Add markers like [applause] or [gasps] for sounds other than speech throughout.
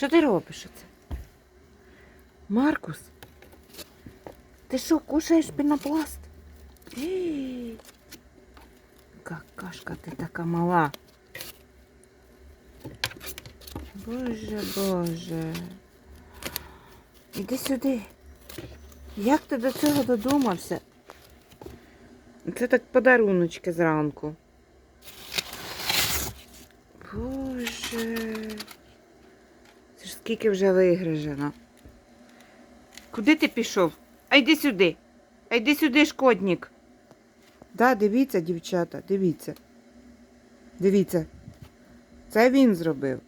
Що ти робиш оце? Маркус? Ти що, кушаєш пінопласт? Какашка ти така мала. Боже, боже. Іди сюди. Як ти до цього додумався? Це так подаруночки зранку. Боже. Скільки вже вигрижено. Куди ти пішов? А йди сюди. А йди сюди, шкодник. Да, дивіться, дівчата, дивіться. Дивіться. Це він зробив.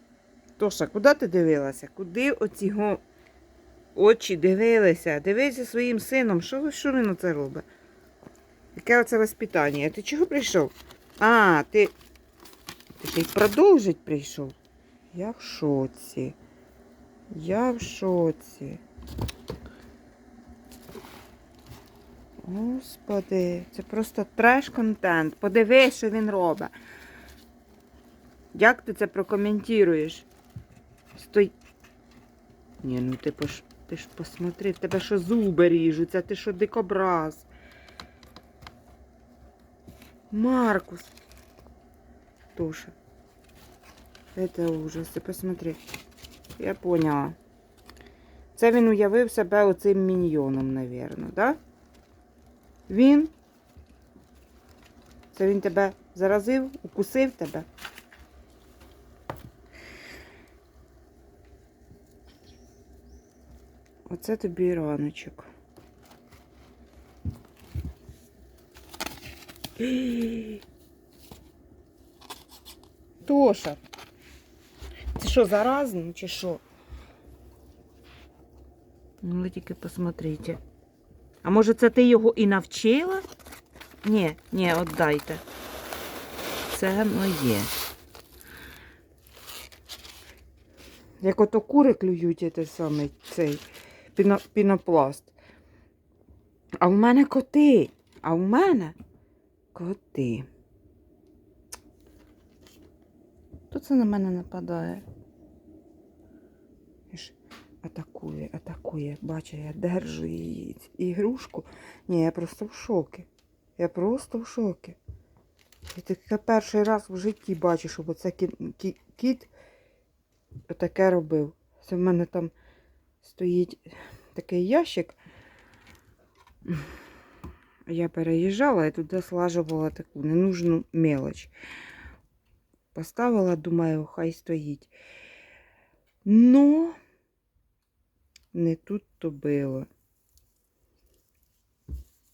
Тоша, куди ти дивилася? Куди оці го... очі дивилися? Дивися своїм сином. Що, що він оце робить? Яке оце воспитання? Ти чого прийшов? А, ти. Ти ще й продовжить прийшов. Я в шоці. Я в шоці. Господи, це просто треш-контент. Подивись, що він робить. Як ти це прокоментуєш? Стой. Ні, ну ти пош... ти ж посмотри, в тебе що зуби ріжуться, ти що дикобраз. Маркус. Тоша. Это ужас. Ти посмотри. Я поняла. Це він уявив себе оцим міньйоном, навірно, да? Він? Це він тебе заразив, укусив тебе? Оце тобі раночок. [gasps] Тоша. Що, заразно чи що? Ну, ви тільки посмотрите. А може це ти його і навчила? Ні, ні, отдайте. Це моє. Як ото кури клюють цей самий цей піно, пінопласт. А в мене коти. А в мене коти. Хто це на мене нападає? Ж Атакує. Бачу, я держу її ігрушку. Ні, я просто в шокі. Я просто в шокі. Я таке перший раз в житті бачу, щоб оце кі- кі- кіт отаке робив. Це в мене там стоїть такий ящик. Я переїжджала і туди слажувала таку ненужну мелоч. Поставила, думаю, хай стоїть. Ну, не тут то було.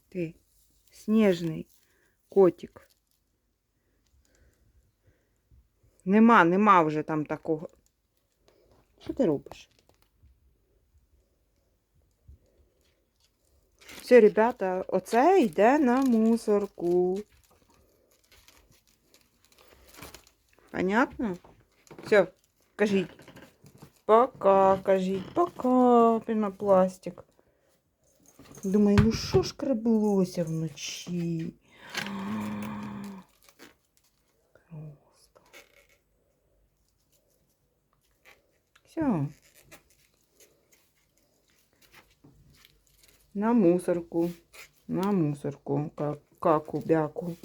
Ти, сніжний котик. Нема, нема вже там такого. Що ти робиш? Все, ребята, оце йде на мусорку. Понятно? Все, кажіть. Пока, кажіть, пока, пінопластик. Думаю, ну що ж краблося вночі? Просто. Все. На мусорку. На мусорку. Ка- Каку, бяку.